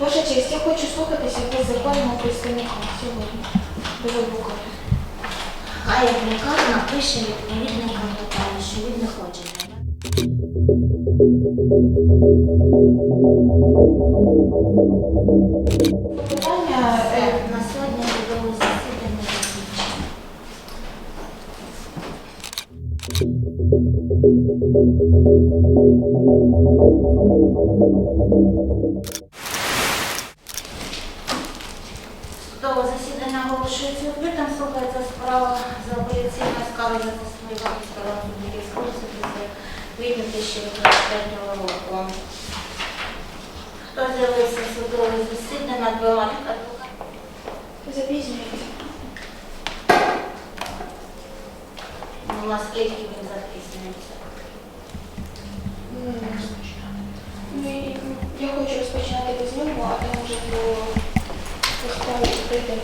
Ваша честь, я хочу слухатися без законного представника сьогодні. До адвоката. Хай адвокат напише відповідне клопотання, що він не хоче. Питання е, на сьогодні судове засідання закінчено. Судове засідання оголошується відкритим, слухається справа за апеляційною скаргою за Судівського суду за квітня 2023 року. Хто з'явився в судове засідання, адвокатами? запізнюється. Ну, наскільки він запізнюється? Ну, Я хочу розпочинати без нього, а там вже по по прийде.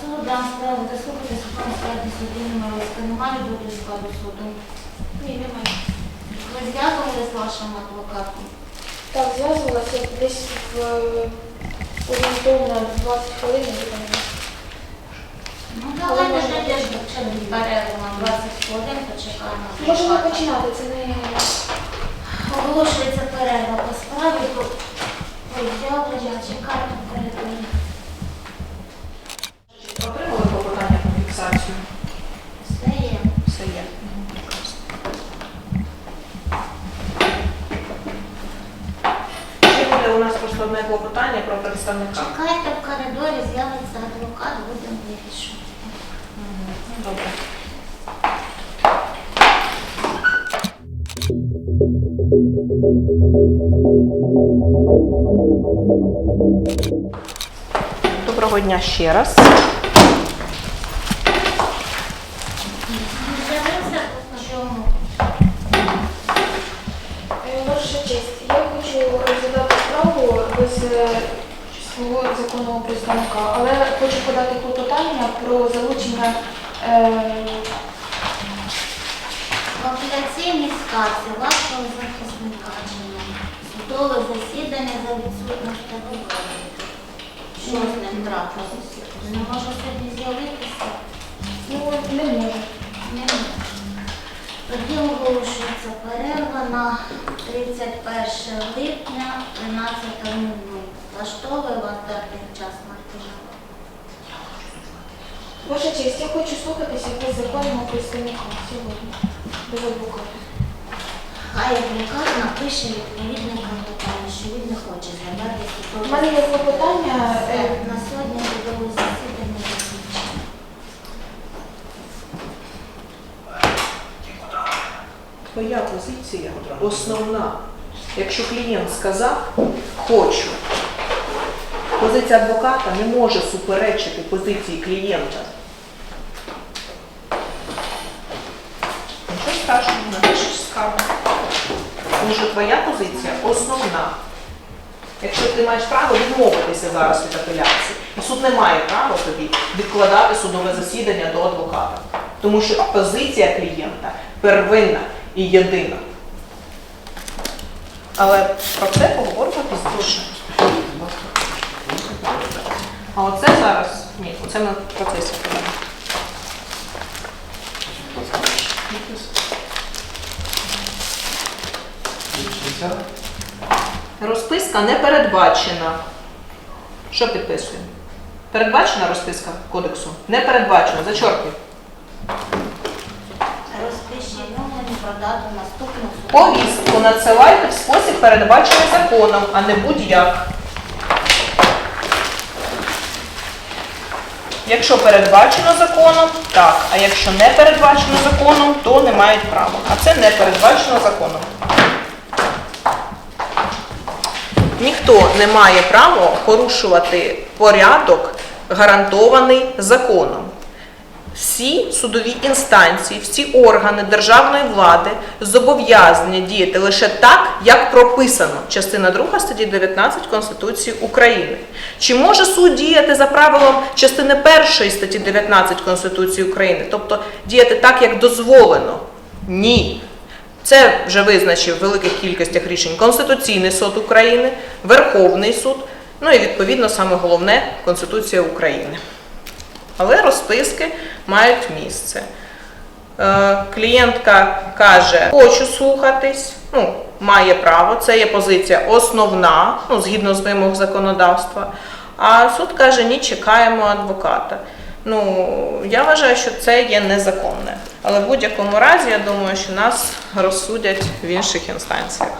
Суду, дам справу судом складі суду немає немає до складу суду. Ні, немає. Ви зв'язували з вашим адвокатом? Так, зв'язувалася десь в е, орієнтовно 20 хвилин. Ну, давайте ж теж перерву на 20 хвилин, почекаємо. Можемо починати, це не Оголошується перерва по справі, по повідомлення, чекати в коридорі. Отримали клопотання про фіксацію? Все є. Все є. Ще буде у нас просто одне про представника. Чекайте в коридорі, з'явиться адвокат, будемо вирішувати. Добре. Доброго дня ще раз. Е, Ваша честь, я хочу розглядати справу без е, свого законного представника, але хочу подати клопотання про залучення В апеляційній скарзі вашого захисника? Судове засідання за відсутності адвоката. Що з ним трапилося? Не може сьогодні з'явитися? ну, не може. Тоді оголошується перерва на 31 липня 13.00. Влаштовує вас датний час Мартижова? Ваша честь, я хочу слухатися без законного представника сьогодні. До адвоката. Хай адвокат напише відповідне клопотання, що він не хоче займати У мене є клопотання. Е, на сьогодні судове засідання закінчено. Твоя позиція основна. Якщо клієнт сказав хочу, позиція адвоката не може суперечити позиції клієнта. Нічого страшного, напишеш скаргу. Тому що твоя позиція основна. Якщо ти маєш право відмовитися зараз від апеляції, і суд не має права тобі відкладати судове засідання до адвоката. Тому що позиція клієнта первинна і єдина. Але про це поговоримо пізніше. А оце зараз ні, оце ми в процесі. Розписка не передбачена. Що підписуємо? Передбачена розписка кодексу? Не передбачена. Зачоркуй. Розпишіть про дату наступного. Повістку надсилайте в спосіб, передбачений законом, а не будь-як. Якщо передбачено законом, так. А якщо не передбачено законом, то не мають права. А це не передбачено законом. Ніхто не має права порушувати порядок, гарантований законом. Всі судові інстанції, всі органи державної влади зобов'язані діяти лише так, як прописано частина 2 статті 19 Конституції України. Чи може суд діяти за правилом частини 1 статті 19 Конституції України, тобто діяти так, як дозволено? Ні. Це вже визначив в великих кількостях рішень Конституційний суд України, Верховний суд, ну і відповідно саме головне Конституція України. Але розписки мають місце. Е, Клієнтка каже, хочу слухатись, ну, має право, це є позиція основна, ну, згідно з вимог законодавства. А суд каже, ні, чекаємо адвоката. Ну, я вважаю, що це є незаконне. Але в будь-якому разі, я думаю, що нас розсудять в інших інстанціях.